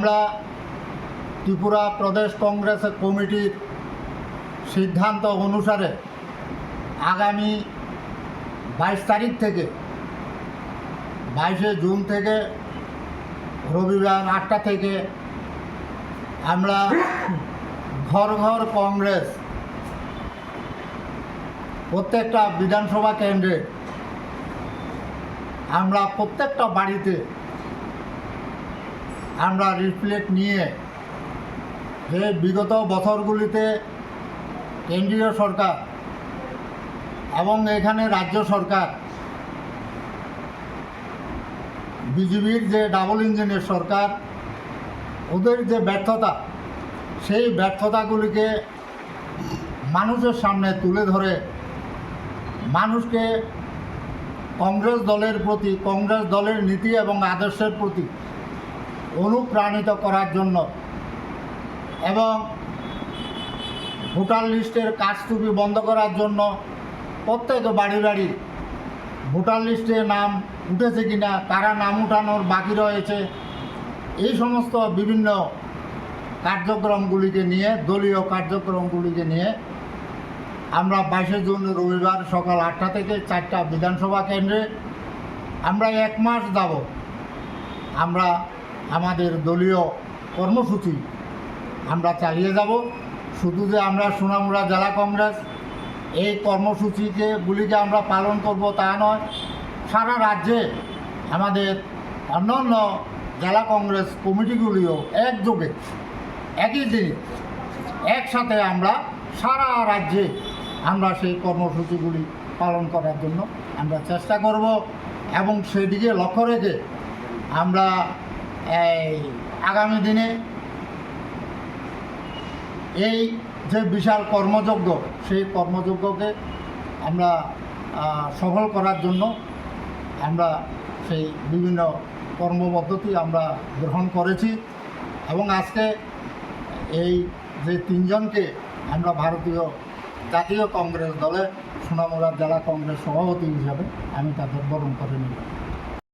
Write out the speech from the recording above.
আমরা ত্রিপুরা প্রদেশ কংগ্রেস কমিটির সিদ্ধান্ত অনুসারে আগামী বাইশ তারিখ থেকে, বাইশে জুন থেকে রবিবার আটটা থেকে আমরা ঘর ঘর কংগ্রেস প্রত্যেকটা বিধানসভা কেন্দ্রে আমরা প্রত্যেকটা বাড়িতে আমরা রিফ্লেক্ট নিয়ে যে বিগত বছরগুলিতে কেন্দ্রীয় সরকার এবং এখানে রাজ্য সরকার বিজেপির যে ডাবল ইঞ্জিনের সরকার, ওদের যে ব্যর্থতা, সেই ব্যর্থতাগুলিকে মানুষের সামনে তুলে ধরে মানুষকে কংগ্রেস দলের প্রতি, কংগ্রেস দলের নীতি এবং আদর্শের প্রতি অনুপ্রাণিত করার জন্য এবং ভোটার লিস্টের কাজটুপি বন্ধ করার জন্য প্রত্যেক বাড়ি বাড়ি ভোটার লিস্টে নাম উঠেছে কিনা, কারা নাম উঠানোর বাকি রয়েছে, এই সমস্ত বিভিন্ন কার্যক্রমগুলিকে নিয়ে, দলীয় কার্যক্রমগুলিকে নিয়ে আমরা বাইশে জুন রবিবার সকাল আটটা থেকে চারটা বিধানসভা কেন্দ্রে আমরা এক মাস যাব আমরা আমাদের দলীয় কর্মসূচি। আমরা চালিয়ে যাব। শুধু যে আমরা সোনামুড়া জেলা কংগ্রেস, এই কর্মসূচিকে গুলিকে আমরা পালন করব তা নয়। সারা রাজ্যে আমাদের অন্যান্য জেলা কংগ্রেস কমিটিগুলিও একযোগে, একই দিনে, একসাথে আমরা সারা রাজ্যে আমরা সেই কর্মসূচিগুলি পালন করার জন্য আমরা চেষ্টা করব এবং সেদিকে লক্ষ্য রেখে আমরা এই আগামী দিনে এই যে বিশাল কর্মযজ্ঞ, সেই কর্মযজ্ঞকে আমরা সফল করার জন্য আমরা সেই বিভিন্ন কর্মপদ্ধতি আমরা গ্রহণ করেছি এবং আজকে এই যে তিনজনকে আমরা ভারতীয় জাতীয় কংগ্রেস দলে সোনামুড়া জেলা কংগ্রেস সভাপতি হিসাবে আমি তাদের বরণ করে নিলাম।